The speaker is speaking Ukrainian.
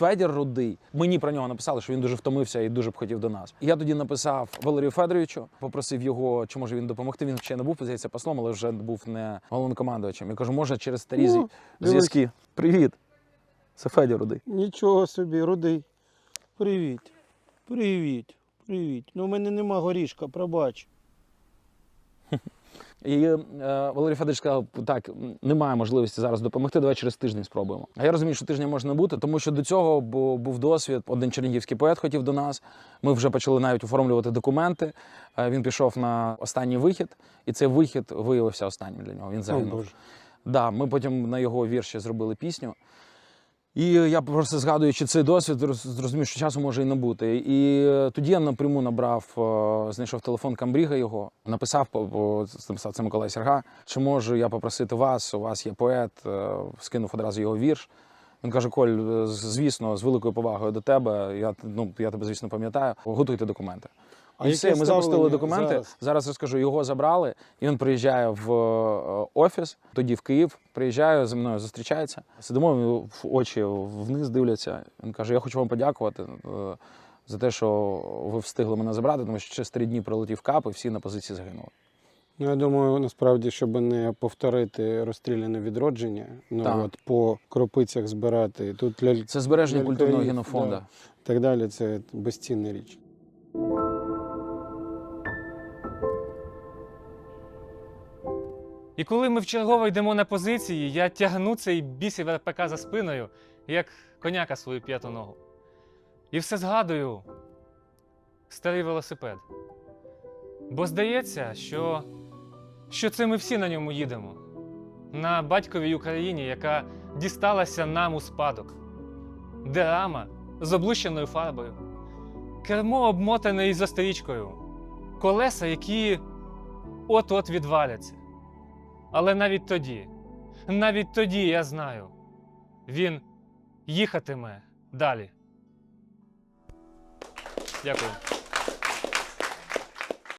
Федір Рудий. Мені про нього написали, що він дуже втомився і дуже б хотів до нас. Я тоді написав Валерію Федоровичу, попросив його, чи може він допомогти. Він ще не був здається, послом, але вже був не головнокомандувачем. Я кажу, може через старі Ну, зв'язки. Привіт. Це Федір Рудий. Нічого собі, рудий. Привіт. Привіт. Привіт. Ну, в мене нема горішка, пробач. І е, Валерій Федорович сказав, так, немає можливості зараз допомогти, давай через тиждень спробуємо. А я розумію, що тижня може не бути, тому що до цього був досвід. Один чернігівський поет хотів до нас. Ми вже почали навіть оформлювати документи. Е, Він пішов на останній вихід, і цей вихід виявився останнім для нього. Він загинув. Да, ми потім на його вірші зробили пісню. І я просто згадуючи цей досвід, зрозумів, що часу може і не бути. І е, тоді я напряму набрав, е, знайшов телефон Камбріга його, написав, написав це Миколай Серга. Чи можу я попросити вас? У вас є поет, е, скинув одразу його вірш. Він каже: Коль, звісно, з великою повагою до тебе. Я ну я тебе, звісно, пам'ятаю. Готуйте документи. А і все, ми запустили документи. Зараз? зараз? розкажу, його забрали, і він приїжджає в е, офіс, тоді в Київ. Приїжджає зі мною, зустрічається. Сидимо в очі вниз дивляться. Він каже: Я хочу вам подякувати. е, За те, що ви встигли мене забрати, тому що через три дні прилетів кап, і всі на позиції загинули. Ну, я думаю, насправді, щоб не повторити розстріляне відродження, ну Так. от по кропицях збирати. Тут ляль... Це збереження Лялькарів, культурного генофонду. да. так далі, це безцінна річ. І коли ми вчергово йдемо на позиції, я тягну цей бісів РПК за спиною, як коняка свою п'яту ногу. І все згадую старий велосипед. Бо здається, що, що це ми всі на ньому їдемо. На батьковій Україні, яка дісталася нам у спадок. Де з облущеною фарбою, кермо обмотане із застрічкою, колеса, які от-от відваляться. Але навіть тоді, навіть тоді я знаю, він їхатиме далі. Дякую.